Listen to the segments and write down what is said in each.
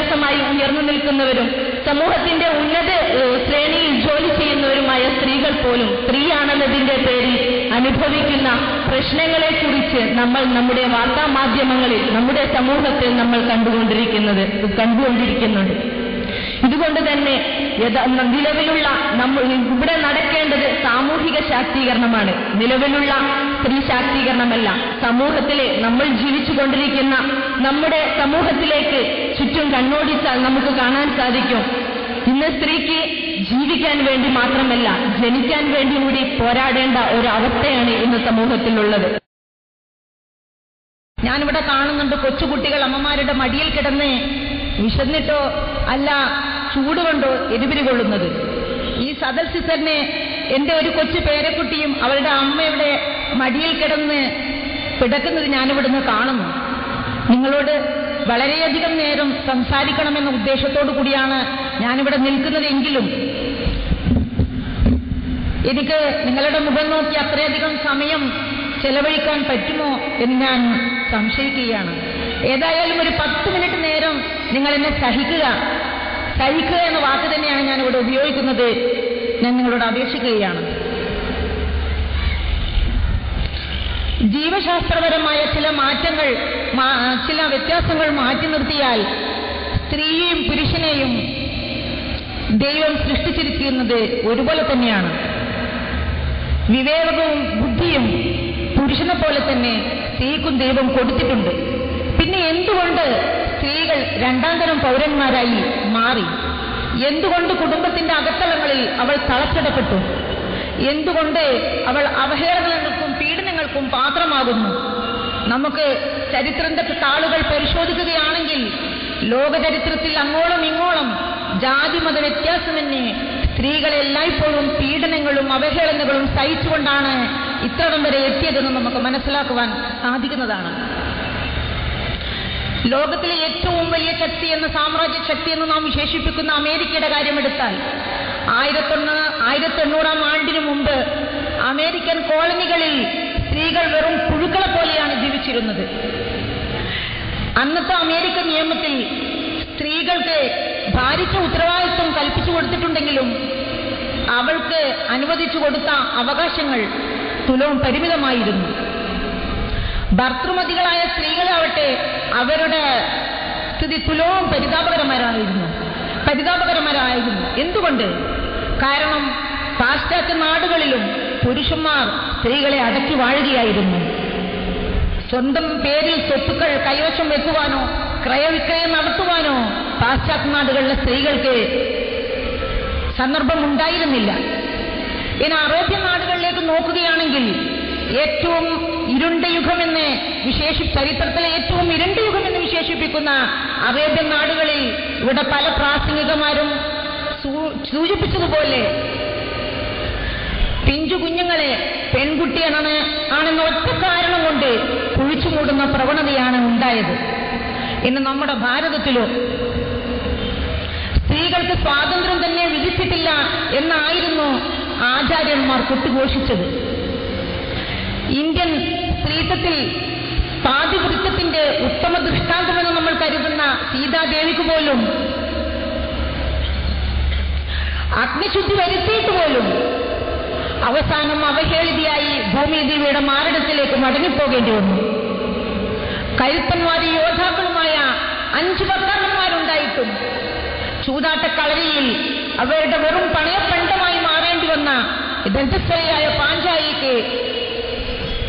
വിദ്യാഭ്യാസമായി ഉയർന്നു നിൽക്കുന്നവരും സമൂഹത്തിന്റെ ഉന്നത ശ്രേണിയിൽ ജോലി ചെയ്യുന്നവരുമായ സ്ത്രീകൾ പോലും സ്ത്രീയാണെന്നതിന്റെ പേരിൽ അനുഭവിക്കുന്ന പ്രശ്നങ്ങളെക്കുറിച്ച് നമ്മൾ നമ്മുടെ വാർത്താ മാധ്യമങ്ങളിൽ നമ്മുടെ സമൂഹത്തിൽ നമ്മൾ കണ്ടുകൊണ്ടിരിക്കുന്നത് കണ്ടുകൊണ്ടിരിക്കുന്നുണ്ട്. ഇതുകൊണ്ട് തന്നെ നിലവിലുള്ള നമ്മൾ ഇവിടെ നടക്കേണ്ടത് സാമൂഹിക ശാക്തീകരണമാണ്. നിലവിലുള്ള സ്ത്രീ ശാക്തീകരണമല്ല സമൂഹത്തിലെ നമ്മൾ ജീവിച്ചു കൊണ്ടിരിക്കുന്ന നമ്മുടെ സമൂഹത്തിലേക്ക് ചുറ്റും കണ്ണോടിച്ചാൽ നമുക്ക് കാണാൻ സാധിക്കും. ഇന്ന് സ്ത്രീക്ക് ജീവിക്കാൻ വേണ്ടി മാത്രമല്ല ജനിക്കാൻ വേണ്ടി കൂടി പോരാടേണ്ട ഒരു അവസ്ഥയാണ് ഇന്ന് സമൂഹത്തിലുള്ളത്. ഞാനിവിടെ കാണുന്നുണ്ട് കൊച്ചുകുട്ടികൾ അമ്മമാരുടെ മടിയിൽ കിടന്ന് വിശന്നിട്ടോ അല്ല ചൂടുകൊണ്ടോ എരിപിരി കൊള്ളുന്നത്. ഈ സദൽ സിസറിനെ എന്റെ ഒരു കൊച്ചു പേരക്കുട്ടിയും അവരുടെ അമ്മയുടെ മടിയിൽ കിടന്ന് പിടക്കുന്നത് ഞാനിവിടുന്ന് കാണുന്നു. നിങ്ങളോട് വളരെയധികം നേരം സംസാരിക്കണമെന്ന ഉദ്ദേശത്തോടു കൂടിയാണ് ഞാനിവിടെ നിൽക്കുന്നതെങ്കിലും എനിക്ക് നിങ്ങളുടെ മുഖം നോക്കി അത്രയധികം സമയം ചെലവഴിക്കാൻ പറ്റുമോ എന്ന് ഞാൻ സംശയിക്കുകയാണ്. ഏതായാലും ഒരു പത്ത് മിനിറ്റ് നേരം നിങ്ങൾ എന്നെ സഹിക്കുക. സഹിക്കുക എന്ന വാക്ക് തന്നെയാണ് ഞാൻ ഇവിടെ ഉപയോഗിക്കുന്നത്. ഞാൻ നിങ്ങളോട് അപേക്ഷിക്കുകയാണ്. ജീവശാസ്ത്രപരമായ ചില മാറ്റങ്ങൾ ചില വ്യത്യാസങ്ങൾ മാറ്റി നിർത്തിയാൽ സ്ത്രീയെയും പുരുഷനെയും ദൈവം സൃഷ്ടിച്ചിരിക്കുന്നത് ഒരുപോലെ തന്നെയാണ്. വിവേകവും ബുദ്ധിയും പുരുഷനെ പോലെ തന്നെ സ്ത്രീക്കും ദൈവം കൊടുത്തിട്ടുണ്ട്. പിന്നെ എന്തുകൊണ്ട് സ്ത്രീകൾ രണ്ടാം തരം പൗരന്മാരായി മാറി? എന്തുകൊണ്ട് കുടുംബത്തിന്റെ അകത്തളങ്ങളിൽ അവൾ തളച്ചിടപ്പെട്ടു? എന്തുകൊണ്ട് അവൾ അവഹേളനങ്ങൾക്കും പീഡനങ്ങൾക്കും പാത്രമാകുന്നു. നമുക്ക് ചരിത്രത്തിന്റെ താളുകൾ പരിശോധിക്കുകയാണെങ്കിൽ ലോകചരിത്രത്തിൽ അങ്ങോളം ഇങ്ങോളം ജാതിമത വ്യത്യാസമെന്നെ സ്ത്രീകളെ എല്ലായ്പ്പോഴും പീഡനങ്ങളും അവഹേളനകളും സഹിച്ചുകൊണ്ടാണ് ഇത്രയും വരെ എത്തിയതെന്ന് നമുക്ക് മനസ്സിലാക്കുവാൻ സാധിക്കുന്നതാണ്. ലോകത്തിലെ ഏറ്റവും വലിയ ശക്തി എന്ന സാമ്രാജ്യ ശക്തി എന്ന് നാം വിശേഷിപ്പിക്കുന്ന അമേരിക്കയുടെ കാര്യമെടുത്താൽ ആയിരത്തൊന്ന് ആയിരത്തി എണ്ണൂറാം ആണ്ടിനു മുമ്പ് അമേരിക്കൻ കോളനികളിൽ സ്ത്രീകൾ വെറും പുഴുക്കളെ പോലെയാണ് ജീവിച്ചിരുന്നത്. അന്നത്തെ അമേരിക്കൻ നിയമത്തിൽ സ്ത്രീകൾക്ക് ഭാരിച്ച ഉത്തരവാദിത്വം കൽപ്പിച്ചു കൊടുത്തിട്ടുണ്ടെങ്കിലും അവൾക്ക് അനുവദിച്ചു കൊടുത്ത അവകാശങ്ങൾ തുലവും പരിമിതമായിരുന്നു. ഭർത്തൃമതികളായ സ്ത്രീകളാവട്ടെ അവരുടെ സ്ഥിതി തുലവും പരിതാപകരമായിരുന്നു. പരിതാപകരമായിരുന്നു. എന്തുകൊണ്ട്? കാരണം പാശ്ചാത്യ നാടുകളിലും പുരുഷന്മാർ സ്ത്രീകളെ അടക്കി വാഴുകയായിരുന്നു. സ്വന്തം പേരിൽ സ്വത്തുക്കൾ കൈവശം വെക്കുവാനോ ക്രയവിക്രയം നടത്തുവാനോ പാശ്ചാത്യ നാടുകളിലെ സ്ത്രീകൾക്ക് സന്ദർഭം ഉണ്ടായിരുന്നില്ല ഇനി അറേബ്യൻ നാടുകളിലേക്ക് നോക്കുകയാണെങ്കിൽ ഏറ്റവും ഇരുണ്ട യുഗമെന്ന് വിശേഷി ചരിത്രത്തിലെ ഏറ്റവും ഇരുണ്ട യുഗമെന്ന് വിശേഷിപ്പിക്കുന്ന അറേബ്യൻ നാടുകളിൽ ഇവിടെ പല പ്രാസംഗികമാരും സൂചിപ്പിച്ചതുപോലെ പിഞ്ചു കുഞ്ഞുങ്ങളെ പെൺകുട്ടിയാണ് ആണെന്ന ഒറ്റ കാരണം കൊണ്ട് കുഴിച്ചു മൂടുന്ന പ്രവണതയാണ് ഉണ്ടായത്. ഇന്ന് നമ്മുടെ ഭാരതത്തിലോ സ്ത്രീകൾക്ക് സ്വാതന്ത്ര്യം തന്നെ വിധിച്ചിട്ടില്ല എന്നായിരുന്നു ആചാര്യന്മാർ കൊട്ടുഘോഷിച്ചത്. ഇന്ത്യൻ സ്ത്രീത്വത്തിൽ പാതിവൃത്തത്തിന്റെ ഉത്തമ ദൃഷ്ടാന്തമെന്ന് നമ്മൾ കരുതുന്ന സീതാദേവിക്ക് പോലും അഗ്നിശുദ്ധി വരുത്തിയിട്ട് പോലും അവസാനം അവഹേളിതയായി ഭൂമിദേവിയുടെ മാരടത്തിലേക്ക് മടങ്ങിപ്പോകേണ്ടി വന്നു. കരുത്തന്മാരി യോദ്ധാക്കളുമായ അഞ്ചു ചൂതാട്ട കളരിയിൽ അവരുടെ വെറും പണയപ്പണ്ടമായി മാറേണ്ടി വന്ന ദന്തസ്ഥലയായ പാഞ്ചായിക്ക്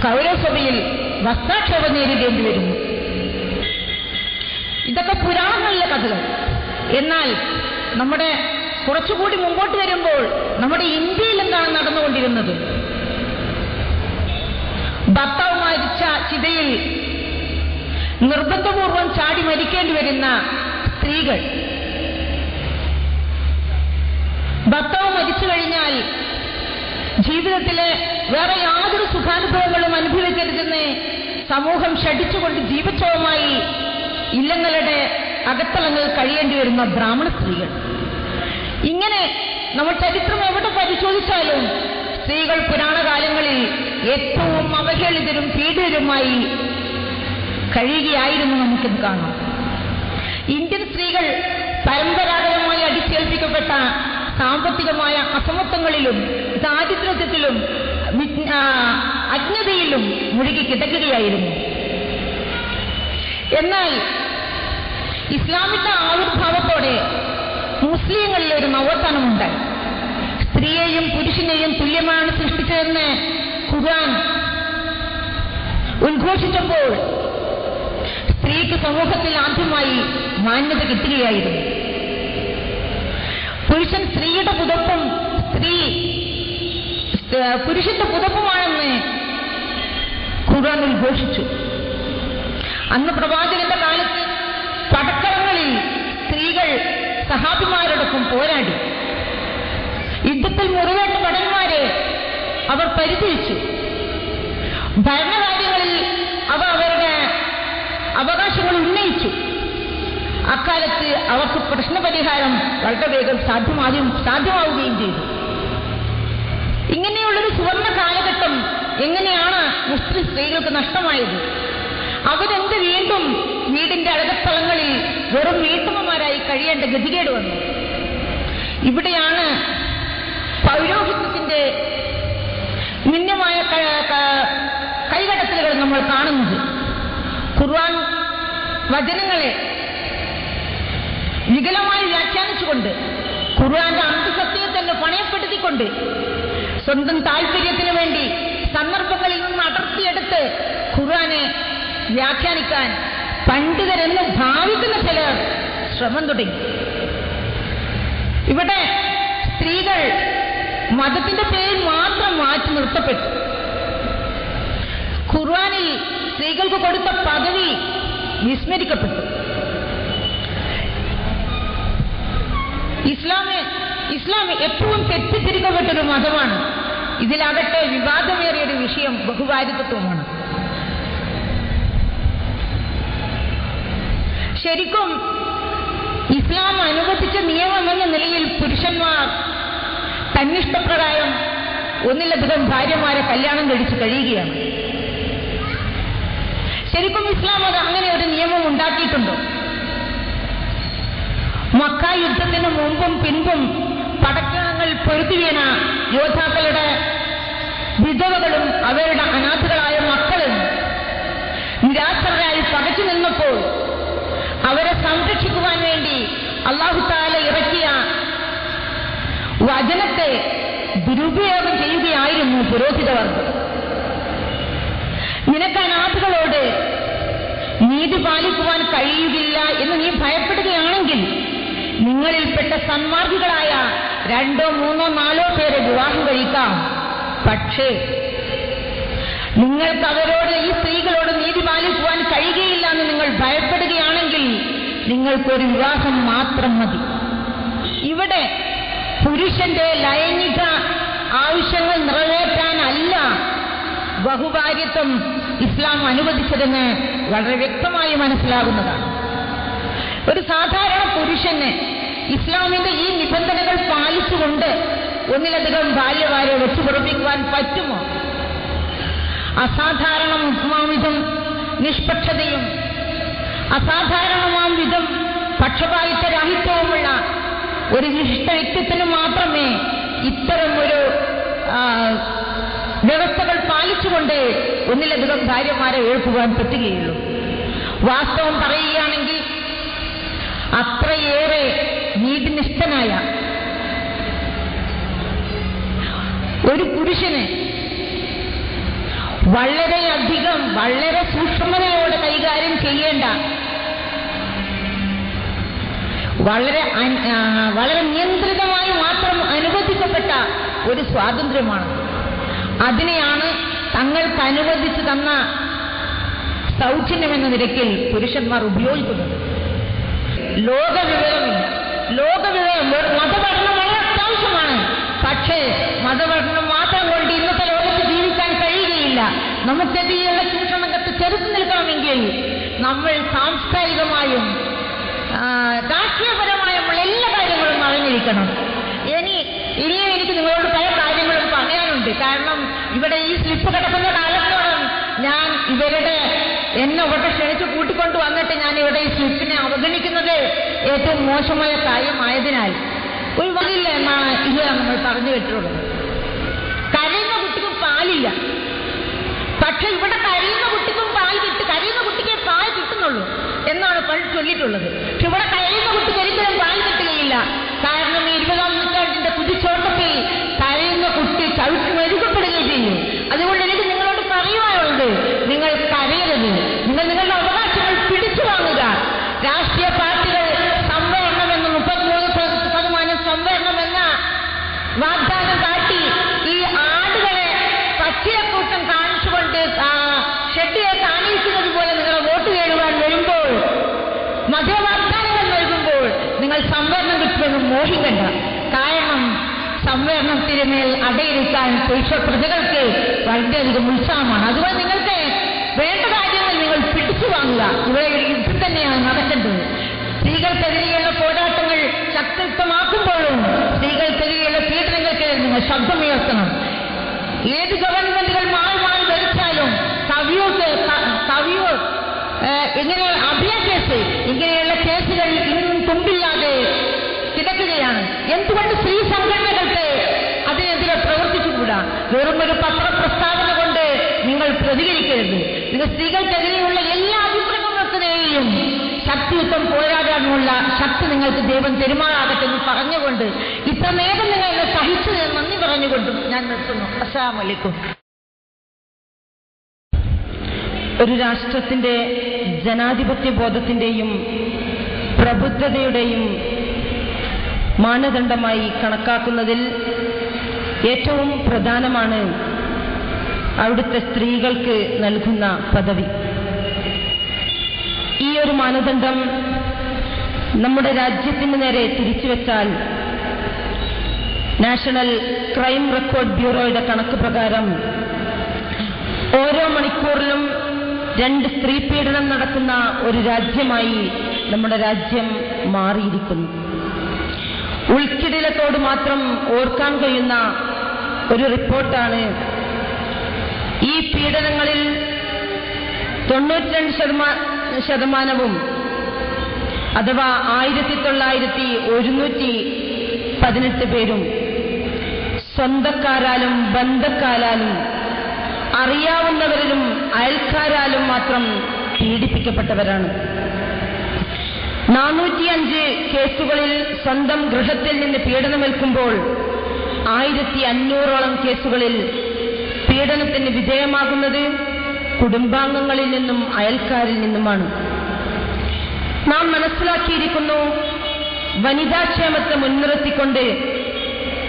കൗരസഭയിൽ വസ്ത്രാക്ഷേപം നേരിടേണ്ടി വരുന്നു. ഇതൊക്കെ പുരാണങ്ങളിലെ കഥകൾ. എന്നാൽ നമ്മുടെ കുറച്ചുകൂടി മുമ്പോട്ട് വരുമ്പോൾ നമ്മുടെ ഇന്ത്യയിൽ എന്താണ് നടന്നുകൊണ്ടിരുന്നത്? ഭർത്താവ് മരിച്ച ചിതയിൽ നിർബന്ധപൂർവം ചാടി മരിക്കേണ്ടി വരുന്ന സ്ത്രീകൾ. ഭർത്താവ് മരിച്ചു കഴിഞ്ഞാൽ ജീവിതത്തിലെ വേറെ യാതൊരു സുഖാനുഭവങ്ങളും അനുഭവിക്കരുതെന്ന് സമൂഹം ഷടിച്ചുകൊണ്ട് ജീവിച്ചവുമായി ഇല്ലങ്ങളുടെ അകത്തളങ്ങൾ കഴിയേണ്ടി വരുന്ന ബ്രാഹ്മണ സ്ത്രീകൾ. ഇങ്ങനെ നമ്മൾ ചരിത്രം എവിടെ പരിശോധിച്ചാലും സ്ത്രീകൾ പുരാണകാലങ്ങളിൽ ഏറ്റവും അവഹേളിതരും പീഡിതരുമായി കഴിയുകയായിരുന്നു നമുക്കിത് കാണാം. ഇന്ത്യൻ സ്ത്രീകൾ പരമ്പരാഗതമായി അടിച്ചേൽപ്പിക്കപ്പെട്ട സാമ്പത്തികമായ അസമത്വങ്ങളിലും ദാരിദ്ര്യത്തിലും അജ്ഞതയിലും മുഴുകി കിടക്കുകയായിരുന്നു. എന്നാൽ ഇസ്ലാമിന്റെ ആവിർഭാവത്തോടെ മുസ്ലിങ്ങളിൽ ഒരു നവോത്ഥാനമുണ്ട്. സ്ത്രീയെയും പുരുഷനെയും തുല്യമാണ് സൃഷ്ടിച്ചതെന്ന് ഖുർആൻ ഉദ്ഘോഷിച്ചപ്പോൾ സ്ത്രീക്ക് സമൂഹത്തിൽ ആദ്യമായി മാന്യത കിട്ടുകയായിരുന്നു. പുരുഷൻ സ്ത്രീയുടെ പുതപ്പും സ്ത്രീ പുരുഷന്റെ പുതപ്പുമാണെന്ന് ഖുർആൻ ഉദ്ഘോഷിച്ചു. അന്ന് പ്രവാചകന്റെ കാലത്ത് സഹാബിമാരോടൊപ്പം പോരാടി. യുദ്ധത്തിൽ മുറിവേറ്റ ഭടന്മാരെ അവർ പരിചയിച്ചു. ഭരണകാര്യങ്ങളിൽ അവ അവരുടെ അവകാശങ്ങൾ ഉന്നയിച്ചു. അക്കാലത്ത് അവർക്ക് പ്രശ്നപരിഹാരം വളരെ വേഗം സാധ്യമാകും സാധ്യമാവുകയും ചെയ്തു. ഇങ്ങനെയുള്ളൊരു സുവർണ കാലഘട്ടം എങ്ങനെയാണ് മുസ്ലിം സ്ത്രീകൾക്ക് നഷ്ടമായത്? അവരെന്ത് വീണ്ടും വീടിന്റെ അഴകസ്ഥലങ്ങളിൽ വെറും വീട്ടമ്മമാരായി കഴിയേണ്ട ഗതികേട് വന്നു. ഇവിടെയാണ് പൗരോഹിത്യത്തിന്റെ ക- കൈകടത്തലുകൾ നമ്മൾ കാണുന്നത്. ഖുർആൻ വചനങ്ങളെ വികലമായി വ്യാഖ്യാനിച്ചുകൊണ്ട് ഖുർആന്റെ അന്ത്യസത്യത്തെ തന്നെ പണയപ്പെടുത്തിക്കൊണ്ട് സ്വന്തം താല്പര്യത്തിന് വേണ്ടി സന്ദർഭങ്ങളിൽ നിന്ന് ഖുർആനെ വ്യാഖ്യാനിക്കാൻ പണ്ഡിതരെന്ന് ഭാവിക്കുന്ന ചിലർ ശ്രമം തുടങ്ങി. ഇവിടെ സ്ത്രീകൾ മതത്തിന്റെ പേരിൽ മാത്രം മാറ്റി നിർത്തപ്പെട്ടു. ഖുർആനിൽ സ്ത്രീകൾക്ക് കൊടുത്ത പദവി വിസ്മരിക്കപ്പെട്ടു. ഇസ്ലാമ് ഇസ്ലാം എപ്പോഴും തെറ്റിദ്ധരിക്കപ്പെട്ടൊരു മതമാണ്. ഇതിലാകട്ടെ വിവാദമേറിയ ഒരു വിഷയം ബഹുഭാരിത്വമാണ് ശരിക്കും ഇസ്ലാം അനുവദിച്ച നിയമമെന്ന നിലയിൽ പുരുഷന്മാർ തന്നിഷ്ടപ്രകാരം ഒന്നിലധികം ഭാര്യമാരെ കല്യാണം കഴിച്ച് കഴിയുകയാണ്. ശരിക്കും ഇസ്ലാം അത് അങ്ങനെ ഒരു നിയമം ഉണ്ടാക്കിയിട്ടുണ്ടോ. മക്ക യുദ്ധത്തിന് മുമ്പും പിൻപും പടക്കങ്ങൾ പൊരുത്തി വീണ യോദ്ധാക്കളുടെ വിധവകളും അവരുടെ അനാഥകളായ മക്കളും നിരാശരായി പകച്ചു നിന്നപ്പോൾ അവരെ സംരക്ഷിക്കുവാൻ വേണ്ടി അള്ളാഹുത്താല ഇറക്കിയ വചനത്തെ ദുരുപയോഗം ചെയ്യുകയായിരുന്നു പുരോഹിതവർഗം. നിനക്ക് അനാഥകളോട് നീതി പാലിക്കുവാൻ കഴിയുകയില്ല എന്ന് നീ ഭയപ്പെടുകയാണെങ്കിൽ നിങ്ങളിൽപ്പെട്ട സന്മാർഗികളായ രണ്ടോ മൂന്നോ നാലോ പേരെ വിവാഹം കഴിക്കാം. പക്ഷേ നിങ്ങൾക്ക് അവരോട് ഈ സ്ത്രീകളോട് നീതി പാലിക്കുവാൻ കഴിയുകയില്ല എന്ന് നിങ്ങൾ ഭയപ്പെടുകയാണെങ്കിൽ നിങ്ങൾക്കൊരു വിവാഹം മാത്രം മതി. ഇവിടെ പുരുഷന്റെ ലൈംഗിക ആവശ്യങ്ങൾ നിറവേറ്റാനല്ല ബഹുഭാര്യത്വം ഇസ്ലാം അനുവദിച്ചതെന്ന് വളരെ വ്യക്തമായി മനസ്സിലാകുന്നതാണ്. ഒരു സാധാരണ പുരുഷന് ഇസ്ലാമിന്റെ ഈ നിബന്ധനകൾ പാലിച്ചുകൊണ്ട് ഒന്നിലധികം ഭാര്യമാരെ വെച്ചുപുറപ്പിക്കുവാൻ പറ്റുമോ? അസാധാരണ വിധം നിഷ്പക്ഷതയും അസാധാരണമാം വിധം പക്ഷപാതിത്വ രാഹിത്യവുമുള്ള ഒരു വിശിഷ്ട വ്യക്തിത്വത്തിന് മാത്രമേ ഇത്തരം ഒരു വ്യവസ്ഥകൾ പാലിച്ചുകൊണ്ട് ഒന്നിലധികം ഭാര്യമാരെ ഏൽക്കുവാൻ പറ്റുകയുള്ളൂ. വാസ്തവം പറയുകയാണെങ്കിൽ അത്രയേറെ നീതിനിഷ്ഠനായ ഒരു പുരുഷന് വളരെയധികം വളരെ സൂക്ഷ്മതയോടെ കൈകാര്യം ചെയ്യേണ്ട വളരെ വളരെ നിയന്ത്രിതമായി മാത്രം അനുവദിക്കപ്പെട്ട ഒരു സ്വാതന്ത്ര്യമാണ്. അതിനെയാണ് തങ്ങൾക്ക് അനുവദിച്ചു തന്ന സൗജന്യമെന്ന നിരക്കിൽ പുരുഷന്മാർ ഉപയോഗിക്കുന്നത്. ലോകവിവരമില്ല. ലോകവിവരം മതപഠനം വളരെ അത്യാവശ്യമാണ്. പക്ഷേ മതപഠനം മാത്രം കൊണ്ട് ഇന്നത്തെ ലോകത്ത് ജീവിക്കാൻ കഴിയുകയില്ല. നമുക്കെതിരെയുള്ള ചൂഷണകത്ത് ചെറുത്തു നിൽക്കണമെങ്കിൽ നമ്മൾ സാംസ്കാരികമായും ആ, രാഷ്ട്രീയപരമായുള്ള എല്ലാ കാര്യങ്ങളും അറിഞ്ഞിരിക്കണം. ഇനി ഇനിയും എനിക്ക് നിങ്ങളോട് പല കാര്യങ്ങളും പറയാനുണ്ട്. കാരണം ഇവിടെ ഈ സ്ലിപ്പ് കിടക്കുന്ന കാലത്തോളം ഞാൻ ഇവരുടെ എന്നെ ഇവിടെ ക്ഷണിച്ച് കൂട്ടിക്കൊണ്ട് വന്നിട്ട് ഞാൻ ഇവിടെ ഈ സ്ലിപ്പിനെ അവഗണിക്കുന്നത് ഏറ്റവും മോശമായ കാര്യമായതിനാൽ ഒരു വകയില്ല എന്നാണ് ഇതുവരെ നമ്മൾ പറഞ്ഞു കേട്ടിട്ടുള്ളത്. കരയുന്ന കുട്ടിക്ക് പാലില്ല. പക്ഷെ ഇവിടെ കരയുന്ന കുട്ടിക്കും പാൽ കിട്ടും കരയുന്ന കുട്ടിക്ക് പാൽ കിട്ടുന്നുള്ളൂ എന്നാണ് പഴി ചൊല്ലിയിട്ടുള്ളത്. പക്ഷെ ഇവിടെ കഴിയുന്ന കുട്ടിക്ക് ഒരിക്കലും പാൽ കിട്ടുകയില്ല. കാരണം ഈ ഇരുപതാം നൂറ്റാണ്ടിന്റെ കുതിച്ചോട്ടത്തിൽ കഴിയുന്ന കുട്ടി ചവിട്ടി മേൽ അടയിരുത്താൻ പുരുഷ പ്രജകൾക്ക് വളരെയധികം ഉത്സാഹമാണ്. അതുപോലെ നിങ്ങൾക്ക് വേണ്ട കാര്യങ്ങൾ നിങ്ങൾ പിടിച്ചു വാങ്ങുക. ഇവിടെ യുദ്ധം തന്നെയാണ് നടക്കേണ്ടത്. സ്ത്രീകൾക്കെതിരെയുള്ള പോരാട്ടങ്ങൾ ശക്തിയുക്തമാക്കുമ്പോഴും സ്ത്രീകൾക്കെതിരെയുള്ള പീഡനങ്ങൾക്കെതിരെ നിങ്ങൾ ശബ്ദമുയർത്തണം. ഏത് ഗവൺമെന്റുകൾ മാറി മാറി ഭരിച്ചാലും കവിയോക്ക് കവിയോ ഇങ്ങനെയുള്ള അഭയ കേസ് ഇങ്ങനെയുള്ള കേസുകൾ ഇന്നും തുമ്പില്ലാതെ കിടക്കുകയാണ്. എന്തുകൊണ്ട് സ്ത്രീ വെറും ഒരു പത്രപ്രസ്താവന കൊണ്ട് നിങ്ങൾ പ്രതികരിക്കരുത്. നിങ്ങൾ സ്ത്രീകൾക്കെതിരെയുള്ള എല്ലാ അതിക്രമങ്ങൾക്കെതിരെയും ശക്തിയുദ്ധം പോരാടാനുള്ള ശക്തി നിങ്ങൾക്ക് ദൈവം പെരുമാറാകട്ടെ എന്ന് പറഞ്ഞുകൊണ്ട് ഇത്ര നേരം നിങ്ങൾ എന്നെ സഹിച്ചതിന് നന്ദി പറഞ്ഞുകൊണ്ടും ഞാൻ നിർത്തുന്നു. അസ്സാം വലൈക്കും ഒരു രാഷ്ട്രത്തിന്റെ ജനാധിപത്യ ബോധത്തിന്റെയും പ്രബുദ്ധതയുടെയും മാനദണ്ഡമായി കണക്കാക്കുന്നതിൽ ഏറ്റവും പ്രധാനമാണ് അവിടുത്തെ സ്ത്രീകൾക്ക് നൽകുന്ന പദവി. ഈ ഒരു മാനദണ്ഡം നമ്മുടെ രാജ്യത്തിന് നേരെ തിരിച്ചുവെച്ചാൽ നാഷണൽ ക്രൈം റെക്കോർഡ് ബ്യൂറോയുടെ കണക്ക് പ്രകാരം ഓരോ മണിക്കൂറിലും രണ്ട് സ്ത്രീ പീഡനം നടക്കുന്ന ഒരു രാജ്യമായി നമ്മുടെ രാജ്യം മാറിയിരിക്കുന്നു. ഉൾക്കിടിലത്തോട് മാത്രം ഓർക്കാൻ കഴിയുന്ന ഒരു റിപ്പോർട്ടാണ്. ഈ പീഡനങ്ങളിൽ തൊണ്ണൂറ്റിരണ്ട് ശതമാ ശതമാനവും അഥവാ ആയിരത്തി തൊള്ളായിരത്തി ഒരുന്നൂറ്റി പതിനെട്ട് പേരും സ്വന്തക്കാരാലും ബന്ധക്കാരാലും അറിയാവുന്നവരിലും അയൽക്കാരാലും മാത്രം പീഡിപ്പിക്കപ്പെട്ടവരാണ്. നാനൂറ്റിയഞ്ച് കേസുകളിൽ സ്വന്തം ഗൃഹത്തിൽ നിന്ന് പീഡനമേൽക്കുമ്പോൾ ആയിരത്തി അഞ്ഞൂറോളം കേസുകളിൽ പീഡനത്തിന് വിധേയമാകുന്നത് കുടുംബാംഗങ്ങളിൽ നിന്നും അയൽക്കാരിൽ നിന്നുമാണ്. നാം മനസ്സിലാക്കിയിരിക്കുന്നു വനിതാക്ഷേമത്തെ മുൻനിർത്തിക്കൊണ്ട്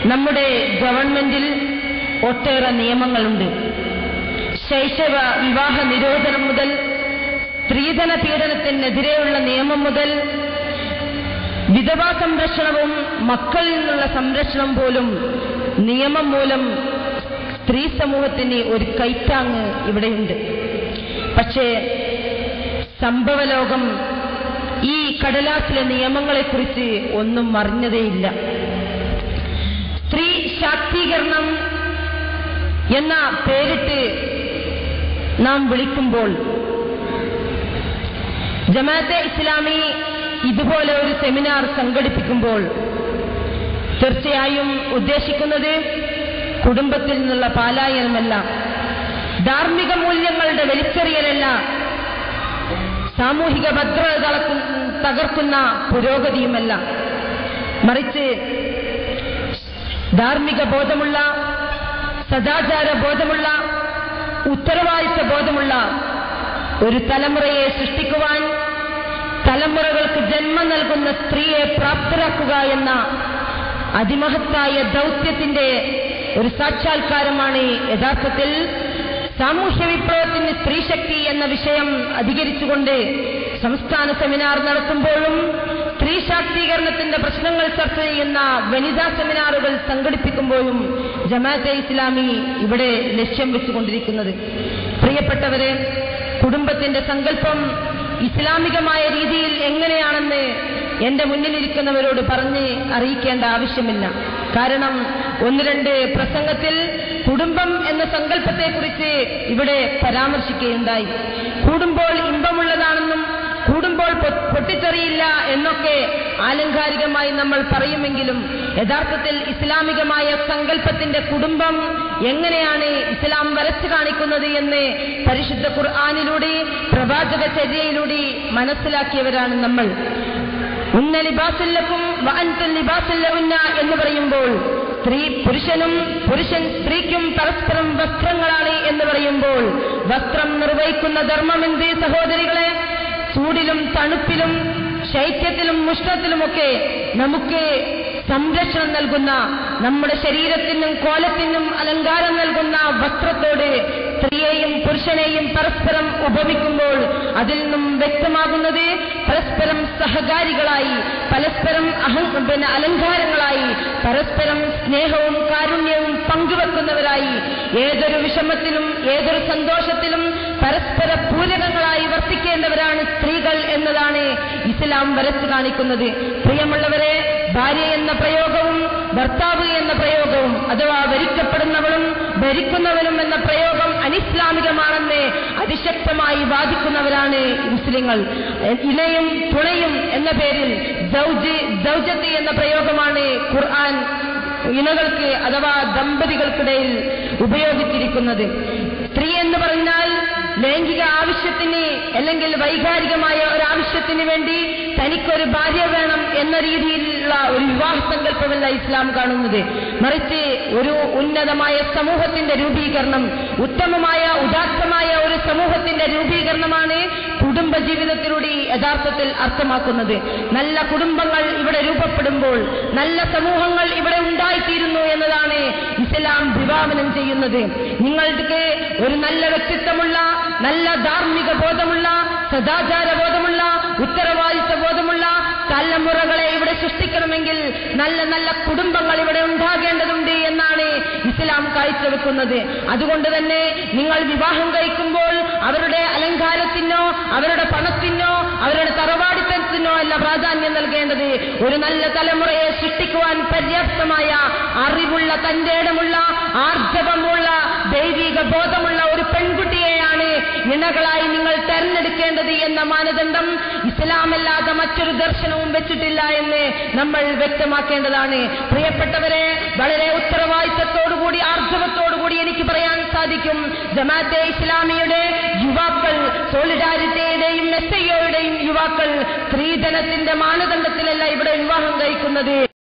നമ്മുടെ ഗവൺമെന്റിൽ ഒട്ടേറെ നിയമങ്ങളുണ്ട്. ശൈശവ വിവാഹ നിരോധനം മുതൽ സ്ത്രീധന പീഡനത്തിനെതിരെയുള്ള നിയമം മുതൽ വിധവാ സംരക്ഷണവും മക്കളിൽ നിന്നുള്ള സംരക്ഷണം പോലും നിയമം മൂലം സ്ത്രീ സമൂഹത്തിന് ഒരു കൈത്താങ് ഇവിടെയുണ്ട്. പക്ഷേ സംഭവലോകം ഈ കടലാസിലെ നിയമങ്ങളെക്കുറിച്ച് ഒന്നും അറിഞ്ഞതേയില്ല. സ്ത്രീ ശാക്തീകരണം എന്ന പേരിട്ട് നാം വിളിക്കുമ്പോൾ ജമാഅത്തെ ഇസ്ലാമി ഇതുപോലെ ഒരു സെമിനാർ സംഘടിപ്പിക്കുമ്പോൾ തീർച്ചയായും ഉദ്ദേശിക്കുന്നത് കുടുംബത്തിൽ നിന്നുള്ള പാലായനമല്ല ധാർമ്മിക മൂല്യങ്ങളുടെ വലിച്ചെറിയലല്ല സാമൂഹിക ഭദ്രത തകർക്കുന്ന പുരോഗതിയുമല്ല. മറിച്ച് ധാർമ്മിക ബോധമുള്ള സദാചാര ബോധമുള്ള ഉത്തരവാദിത്ത ബോധമുള്ള ഒരു തലമുറയെ സൃഷ്ടിക്കുവാൻ തലമുറകൾക്ക് ജന്മം നൽകുന്ന സ്ത്രീയെ പ്രാപ്തരാക്കുക എന്ന അതിമഹത്തായ ദൗത്യത്തിന്റെ ഒരു സാക്ഷാത്കാരമാണ് യഥാർത്ഥത്തിൽ സാമൂഹ്യ വിപ്ലവത്തിന് സ്ത്രീശക്തി എന്ന വിഷയം അധികരിച്ചുകൊണ്ട് സംസ്ഥാന സെമിനാർ നടത്തുമ്പോഴും സ്ത്രീ ശാക്തീകരണത്തിന്റെ പ്രശ്നങ്ങൾ ചർച്ച ചെയ്യുന്ന വനിതാ സെമിനാറുകൾ സംഘടിപ്പിക്കുമ്പോഴും ജമാഅത്തെ ഇസ്ലാമി ഇവിടെ ലക്ഷ്യം വെച്ചുകൊണ്ടിരിക്കുന്നത്. പ്രിയപ്പെട്ടവരെ കുടുംബത്തിന്റെ സങ്കല്പം ഇസ്ലാമികമായ രീതിയിൽ എങ്ങനെയാണെന്ന് എന്റെ മുന്നിലിരിക്കുന്നവരോട് പറഞ്ഞ് അറിയിക്കേണ്ട ആവശ്യമില്ല. കാരണം ഒന്ന് രണ്ട് പ്രസംഗത്തിൽ കുടുംബം എന്ന സങ്കല്പത്തെക്കുറിച്ച് ഇവിടെ പരാമർശിക്കുകയുണ്ടായി. കൂടുമ്പോൾ ഇമ്പമുള്ളതാണെന്നും കൂടുമ്പോൾ പൊട്ടിത്തെറിയില്ല എന്നൊക്കെ ആലങ്കാരികമായി നമ്മൾ പറയുമെങ്കിലും യഥാർത്ഥത്തിൽ ഇസ്ലാമികമായ സങ്കല്പത്തിന്റെ കുടുംബം എങ്ങനെയാണ് ഇസ്ലാം വരച്ചു കാണിക്കുന്നത് എന്ന് പരിശുദ്ധ ഖുർആാനിലൂടെ പ്രവാചക ചര്യയിലൂടെ മനസ്സിലാക്കിയവരാണ് നമ്മൾ. ഉന്ന ലിബാസില്ലക്കും ലിബാസില്ല എന്ന് പറയുമ്പോൾ സ്ത്രീ പുരുഷനും പുരുഷൻ സ്ത്രീക്കും പരസ്പരം വസ്ത്രങ്ങളാണ് എന്ന് പറയുമ്പോൾ വസ്ത്രം നിർവഹിക്കുന്ന ധർമ്മമെന്ത് സഹോദരികളെ? ചൂടിലും തണുപ്പിലും ശൈത്യത്തിലും ഉഷ്ണത്തിലുമൊക്കെ നമുക്ക് സംരക്ഷണം നൽകുന്ന നമ്മുടെ ശരീരത്തിനും കോലത്തിനും അലങ്കാരം നൽകുന്ന വസ്ത്രത്തോട് സ്ത്രീയെയും പുരുഷനെയും പരസ്പരം ഉപമിക്കുമ്പോൾ അതിൽ നിന്നും വ്യക്തമാകുന്നത് പരസ്പരം സഹകാരികളായി പരസ്പരം അഹം പിന്നെ അലങ്കാരങ്ങളായി പരസ്പരം സ്നേഹവും കാരുണ്യവും പങ്കുവെക്കുന്നവരായി ഏതൊരു വിഷമത്തിലും ഏതൊരു സന്തോഷത്തിലും പരസ്പര പൂരകങ്ങളായി വർത്തിക്കേണ്ടവരാണ് സ്ത്രീകൾ എന്നതാണ് ഇസ്ലാം വരച്ചു കാണിക്കുന്നത്. പ്രിയമുള്ളവരെ ഭാര്യ എന്ന പ്രയോഗവും ഭർത്താവ് എന്ന പ്രയോഗവും അഥവാ ഭരിക്കപ്പെടുന്നവളും ഭരിക്കുന്നവനും എന്ന പ്രയോഗം അനിസ്ലാമികമാണെന്ന് അതിശക്തമായി വാദിക്കുന്നവരാണ് മുസ്ലിങ്ങൾ. ഇണയും തുണയും എന്ന പേരിൽ ദൗജ് എന്ന പ്രയോഗമാണ് ഖുർആൻ ഇണകൾക്ക് അഥവാ ദമ്പതികൾക്കിടയിൽ ഉപയോഗിച്ചിരിക്കുന്നത്. സ്ത്രീ എന്ന് പറഞ്ഞാൽ ലൈംഗിക ആവശ്യത്തിന് അല്ലെങ്കിൽ വൈകാരികമായ ഒരു ആവശ്യത്തിന് വേണ്ടി തനിക്കൊരു ഭാര്യ വേണം എന്ന രീതിയിലുള്ള ഒരു വിവാഹ സങ്കല്പമല്ല ഇസ്ലാം കാണുന്നത്. മറിച്ച് ഒരു ഉന്നതമായ സമൂഹത്തിന്റെ രൂപീകരണം ഉത്തമമായ ഉദാത്തമായ ഒരു സമൂഹത്തിന്റെ രൂപീകരണമാണ് കുടുംബ ജീവിതത്തിലൂടെ യഥാർത്ഥത്തിൽ അർത്ഥമാക്കുന്നത്. നല്ല കുടുംബങ്ങൾ ഇവിടെ രൂപപ്പെടുമ്പോൾ നല്ല സമൂഹങ്ങൾ ഇവിടെ ഉണ്ടായിത്തീരുന്നു എന്നതാണ് ഇസ്ലാം വിഭാവനം ചെയ്യുന്നത്. നിങ്ങൾക്ക് ഒരു നല്ല വ്യക്തിത്വമുള്ള നല്ല ധാർമ്മിക ബോധമുള്ള സദാചാര ബോധമുള്ള ഉത്തരവാദിത്വ ബോധമുള്ള തലമുറകളെ ഇവിടെ സൃഷ്ടിക്കണമെങ്കിൽ നല്ല നല്ല കുടുംബങ്ങൾ ഇവിടെ ഉണ്ടാകേണ്ടതുണ്ട് എന്നാണ് ഇസ്ലാം കാഴ്ചവെക്കുന്നത്. അതുകൊണ്ട് തന്നെ നിങ്ങൾ വിവാഹം കഴിക്കുമ്പോൾ അവരുടെ അലങ്കാരത്തിനോ അവരുടെ പണത്തിനോ അവരുടെ തറവാടിത്തരത്തിനോ അല്ല പ്രാധാന്യം നൽകേണ്ടത്. ഒരു നല്ല തലമുറയെ സൃഷ്ടിക്കുവാൻ പര്യാപ്തമായ അറിവുള്ള തന്റെ ഇടമുള്ള ആർജവമുള്ള ദൈവിക ബോധമുള്ള ഒരു പെൺകുട്ടിയെയാണ് ഇണകളായി നിങ്ങൾ തെരഞ്ഞെടുക്കേണ്ടത് എന്ന മാനദണ്ഡം ഇസ്ലാമല്ലാതെ മറ്റൊരു ദർശനവും വെച്ചിട്ടില്ല എന്ന് നമ്മൾ വ്യക്തമാക്കേണ്ടതാണ്. പ്രിയപ്പെട്ടവരെ വളരെ ഉത്തരവാദിത്തത്തോടുകൂടി ആർജവത്തോടുകൂടി എനിക്ക് പറയാൻ സാധിക്കും. ജമാഅത്തെ ഇസ്ലാമിയുടെ യുവാക്കൾ സോളിഡാരിറ്റിയുടെയും എസ് ഐ യുവാക്കൾ സ്ത്രീധനത്തിന്റെ മാനദണ്ഡത്തിലല്ല ഇവിടെ വിവാഹം കഴിക്കുന്നത്.